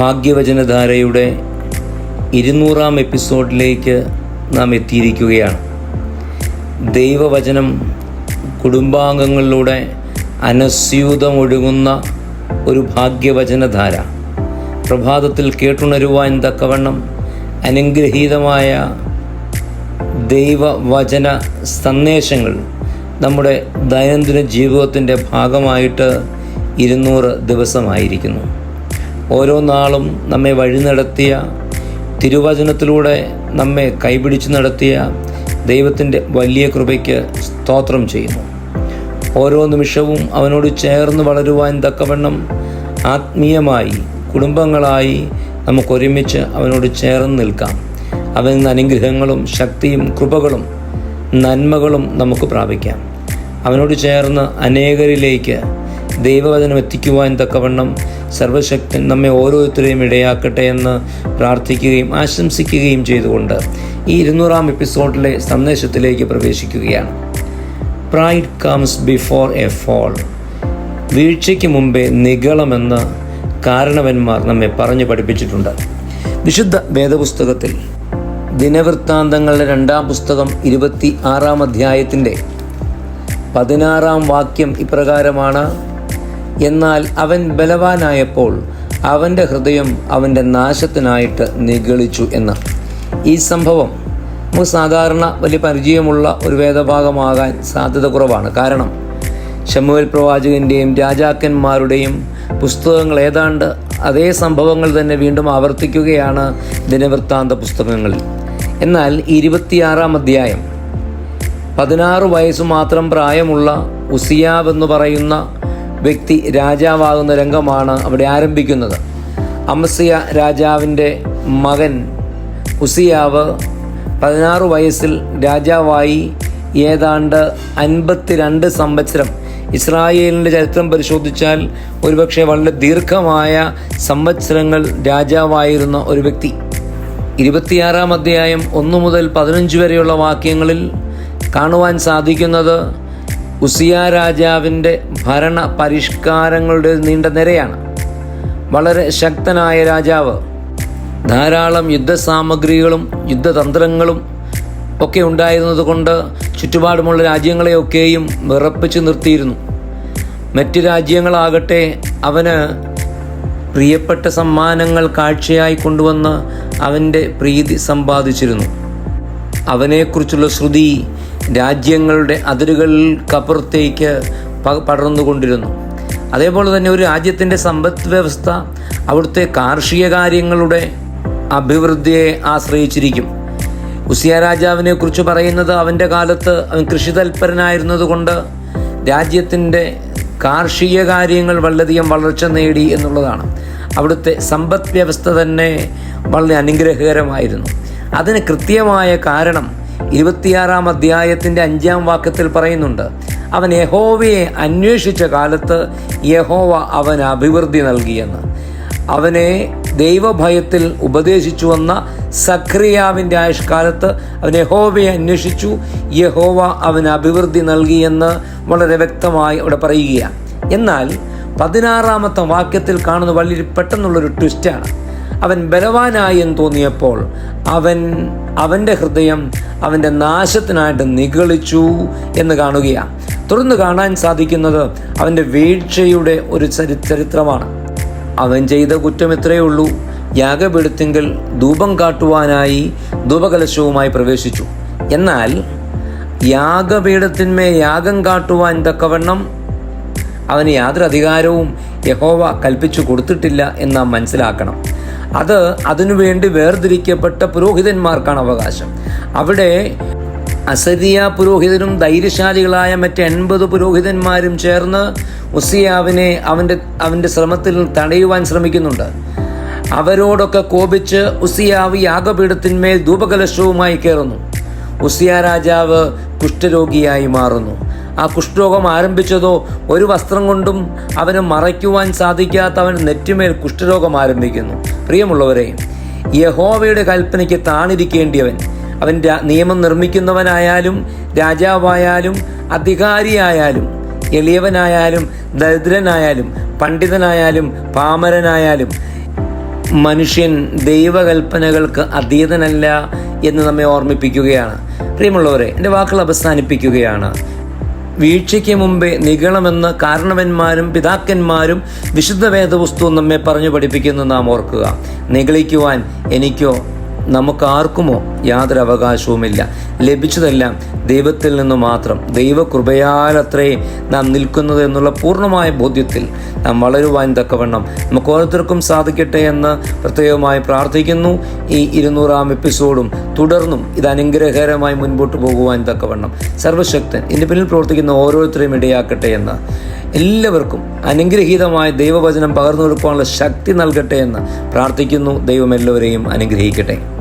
ഭാഗ്യവചനധാരയുടെ ഇരുന്നൂറാം എപ്പിസോഡിലേക്ക് നാം എത്തിയിരിക്കുകയാണ്. ദൈവവചനം കുടുംബാംഗങ്ങളിലൂടെ അനസ്യൂതമൊഴുകുന്ന ഒരു ഭാഗ്യവചനധാര. പ്രഭാതത്തിൽ കേട്ടുണരുവാൻ തക്കവണ്ണം അനുഗ്രഹീതമായ ദൈവവചന സന്ദേശങ്ങൾ നമ്മുടെ ദൈനംദിന ജീവിതത്തിന്റെ ഭാഗമായിട്ട് ഇരുന്നൂറ് ദിവസമായിരിക്കുന്നു. ഓരോ നാളും നമ്മെ വഴി നടത്തിയ തിരുവചനത്തിലൂടെ നമ്മെ കൈപിടിച്ച് നടത്തിയ ദൈവത്തിന്റെ വലിയ കൃപയ്ക്ക് സ്തോത്രം ചെയ്യുന്നു. ഓരോ നിമിഷവും അവനോട് ചേർന്ന് വളരുവാൻ തക്കവണ്ണം ആത്മീയമായി കുടുംബങ്ങളായി നമുക്കൊരുമിച്ച് അവനോട് ചേർന്ന് നിൽക്കാം. അവൻ നിന്ന് അനുഗ്രഹങ്ങളും ശക്തിയും കൃപകളും നന്മകളും നമുക്ക് പ്രാപിക്കാം. അവനോട് ചേർന്ന് അനേകരിലേക്ക് ദൈവവചനം എത്തിക്കുവാൻ തക്കവണ്ണം സർവശക്തൻ നമ്മെ ഓരോരുത്തരെയും ഇടയാക്കട്ടെ എന്ന് പ്രാർത്ഥിക്കുകയും ആശംസിക്കുകയും ചെയ്തുകൊണ്ട് ഈ ഇരുന്നൂറാം എപ്പിസോഡിലെ സന്ദേശത്തിലേക്ക് പ്രവേശിക്കുകയാണ്. Pride comes before a fall വീഴ്ചയ്ക്ക് മുമ്പേ നിഗളമെന്ന് കാരണവന്മാർ നമ്മെ പറഞ്ഞു പഠിപ്പിച്ചിട്ടുണ്ട്. വിശുദ്ധ വേദപുസ്തകത്തിൽ ദിനവൃത്താന്തങ്ങളുടെ രണ്ടാം പുസ്തകം ഇരുപത്തി ആറാം അധ്യായത്തിന്റെ പതിനാറാം വാക്യം ഇപ്രകാരമാണ്. എന്നാൽ അവൻ ബലവാനായപ്പോൾ അവന്റെ ഹൃദയം അവന്റെ നാശത്തിനായിട്ട് നിഗളിച്ചു എന്ന്. ഈ സംഭവം നമുക്ക് സാധാരണ വലിയ പരിചയമുള്ള ഒരു വേദഭാഗമാകാൻ സാധ്യത കുറവാണ്. കാരണം ഷമുവൽ പ്രവാചകന്റെയും രാജാക്കന്മാരുടെയും പുസ്തകങ്ങൾ ഏതാണ്ട് അതേ സംഭവങ്ങൾ തന്നെ വീണ്ടും ആവർത്തിക്കുകയാണ് ദിനവൃത്താന്ത പുസ്തകങ്ങളിൽ. എന്നാൽ ഇരുപത്തിയാറാം അധ്യായം പതിനാറ് വയസ്സ് മാത്രം പ്രായമുള്ള ഉസിയാവ് എന്ന് പറയുന്ന വ്യക്തി രാജാവാകുന്ന രംഗമാണ് അവിടെ ആരംഭിക്കുന്നത്. അമസിയ രാജാവിന്റെ മകൻ ഉസിയാവ് പതിനാറ് വയസ്സിൽ രാജാവായി ഏതാണ്ട് അൻപത്തിരണ്ട് സംവത്സരം ഇസ്രായേലിന്റെ ചരിത്രം പരിശോധിച്ചാൽ ഒരുപക്ഷെ വളരെ ദീർഘമായ സംവത്സരങ്ങൾ രാജാവായിരുന്ന ഒരു വ്യക്തി. ഇരുപത്തിയാറാം അധ്യായം ഒന്നു മുതൽ പതിനഞ്ച് വരെയുള്ള വാക്യങ്ങളിൽ കാണുവാൻ സാധിക്കുന്നത് ഉസിയ രാജാവിന്റെ ഭരണ പരിഷ്കാരങ്ങളുടെ നീണ്ട നിരയാണ്. വളരെ ശക്തനായ രാജാവ്. ധാരാളം യുദ്ധസാമഗ്രികളും യുദ്ധതന്ത്രങ്ങളും ഒക്കെ ഉണ്ടായിരുന്നതുകൊണ്ട് ചുറ്റുപാടുമുള്ള രാജ്യങ്ങളെയൊക്കെയും വിറപ്പിച്ച് നിർത്തിയിരുന്നു. മറ്റ് രാജ്യങ്ങളാകട്ടെ അവന് പ്രിയപ്പെട്ട സമ്മാനങ്ങൾ കാഴ്ചയായി കൊണ്ടുവന്ന് അവന്റെ പ്രീതി സമ്പാദിച്ചിരുന്നു. അവനെക്കുറിച്ചുള്ള ശ്രുതി രാജ്യങ്ങളുടെ അതിരുകൾക്കപ്പുറത്തേക്ക് പടർന്നുകൊണ്ടിരുന്നു. അതേപോലെ തന്നെ ഒരു രാജ്യത്തിന്റെ സമ്പദ് വ്യവസ്ഥ അവിടുത്തെ കാർഷിക കാര്യങ്ങളുടെ അഭിവൃദ്ധിയെ ആശ്രയിച്ചിരിക്കും. ഉസിയ രാജാവിനെ കുറിച്ച് പറയുന്നത് അവന്റെ കാലത്ത് അവൻ കൃഷി തൽപരനായിരുന്നതുകൊണ്ട് രാജ്യത്തിന്റെ കാർഷിക കാര്യങ്ങൾ വളരെയധികം വളർച്ച നേടി എന്നുള്ളതാണ്. അവിടുത്തെ സമ്പദ് വ്യവസ്ഥ തന്നെ വളരെ അനുഗ്രഹകരമായിരുന്നു. അതിന് കൃത്യമായ കാരണം ഇരുപത്തിയാറാം അധ്യായത്തിന്റെ അഞ്ചാം വാക്യത്തിൽ പറയുന്നുണ്ട് അവൻ യഹോവയെ അന്വേഷിച്ച കാലത്ത് യഹോവ അവന് അഭിവൃദ്ധി നൽകിയെന്ന്. അവനെ ദൈവഭയത്തിൽ ഉപദേശിച്ചു വന്ന സഖ്രിയാവിന്റെ ആയുഷ്കാലത്ത് അവൻ യഹോവയെ അന്വേഷിച്ചു യഹോവ അവന് അഭിവൃദ്ധി നൽകിയെന്ന് വളരെ വ്യക്തമായി അവിടെ പറയുകയാണ്. എന്നാൽ പതിനാറാമത്തെ വാക്യത്തിൽ കാണുന്ന വലിയ പെട്ടെന്നുള്ളൊരു ട്വിസ്റ്റാണ് അവൻ ബലവാനായെന്ന് തോന്നിയപ്പോൾ അവൻ അവന്റെ ഹൃദയം അവന്റെ നാശത്തിനായിട്ട് നിഗളിച്ചു എന്ന് കാണുകയാണ് തുടർന്ന് കാണാൻ സാധിക്കുന്നത് അവന്റെ വീഴ്ചയുടെ ഒരു ചരി ചരിത്രമാണ്. അവൻ ചെയ്ത കുറ്റം ഇത്രയേ ഉള്ളൂ. യാഗപെടുത്തെങ്കിൽ ധൂപം കാട്ടുവാനായി ധൂപകലശവുമായി പ്രവേശിച്ചു. എന്നാൽ യാഗപീഠത്തിന്മേൽ യാഗം കാട്ടുവാൻ തക്കവണ്ണം അവന് യാതൊരു അധികാരവും യഹോവ കൽപ്പിച്ചു കൊടുത്തിട്ടില്ല എന്ന് നാം മനസ്സിലാക്കണം. അത് അതിനുവേണ്ടി വേർതിരിക്കപ്പെട്ട പുരോഹിതന്മാർക്കാണ് അവകാശം. അവിടെ അസരിയ പുരോഹിതനും ധൈര്യശാലികളായ മറ്റ് എൺപത് പുരോഹിതന്മാരും ചേർന്ന് ഉസിയാവിനെ അവന്റെ അവന്റെ ശ്രമത്തിൽ തടയുവാൻ ശ്രമിക്കുന്നുണ്ട്. അവരോടൊക്കെ കോപിച്ച് ഉസിയാവ് യാഗപീഠത്തിന്മേൽ ധൂപകലശവുമായി കയറുന്നു. ഉസിയ രാജാവ് കുഷ്ഠരോഗിയായി മാറുന്നു. ആ കുഷ്ഠരോഗം ആരംഭിച്ചതോ ഒരു വസ്ത്രം കൊണ്ടും അവന് മറയ്ക്കുവാൻ സാധിക്കാത്ത അവൻ നെറ്റിമേൽ കുഷ്ഠരോഗം ആരംഭിക്കുന്നു. പ്രിയമുള്ളവരെ യഹോവയുടെ കൽപ്പനയ്ക്ക് താണിരിക്കേണ്ടിയവൻ അവൻ നിയമം നിർമ്മിക്കുന്നവനായാലും രാജാവായാലും അധികാരിയായാലും എളിയവനായാലും ദരിദ്രനായാലും പണ്ഡിതനായാലും പാമരനായാലും മനുഷ്യൻ ദൈവകൽപ്പനകൾക്ക് അതീതനല്ല എന്ന് നമ്മെ ഓർമ്മിപ്പിക്കുകയാണ്. പ്രിയമുള്ളവരെ എന്റെ വാക്കുകൾ അവസാനിപ്പിക്കുകയാണ്. വീഴ്ചയ്ക്ക് മുമ്പേ നിഗളമെന്ന് കാരണവന്മാരും പിതാക്കന്മാരും വിശുദ്ധ വേദപുസ്തകം നമ്മെ പറഞ്ഞു പഠിപ്പിക്കുന്നു നാം ഓർക്കുക. നിഗളിക്കുവാൻ എനിക്കോ നമുക്കാർക്കുമോ യാതൊരു അവകാശവുമില്ല ലഭിച്ചതെല്ലാം ദൈവത്തിൽ നിന്ന് മാത്രം. ദൈവകൃപയാലത്രേ നാം നിൽക്കുന്നത് എന്നുള്ള പൂർണമായ ബോധ്യത്തിൽ നാം വളരുവാൻ തക്കവണ്ണം നമുക്ക് ഓരോരുത്തർക്കും സാധിക്കട്ടെ എന്ന് പ്രത്യേകമായി പ്രാർത്ഥിക്കുന്നു. ഈ ഇരുന്നൂറാം എപ്പിസോഡും തുടർന്നും ഇത് അനുഗ്രഹകരമായി മുൻപോട്ട് പോകുവാൻ തക്കവണ്ണം സർവശക്തൻ ഇതിന് പിന്നിൽ പ്രവർത്തിക്കുന്ന ഓരോരുത്തരെയും ഇടയാക്കട്ടെ എന്ന് എല്ലാവർക്കും അനുഗ്രഹീതമായ ദൈവവചനം പകർന്നു കൊടുക്കാനുള്ള ശക്തി നൽകട്ടെ എന്ന് പ്രാർത്ഥിക്കുന്നു. ദൈവം എല്ലാവരെയും അനുഗ്രഹിക്കട്ടെ.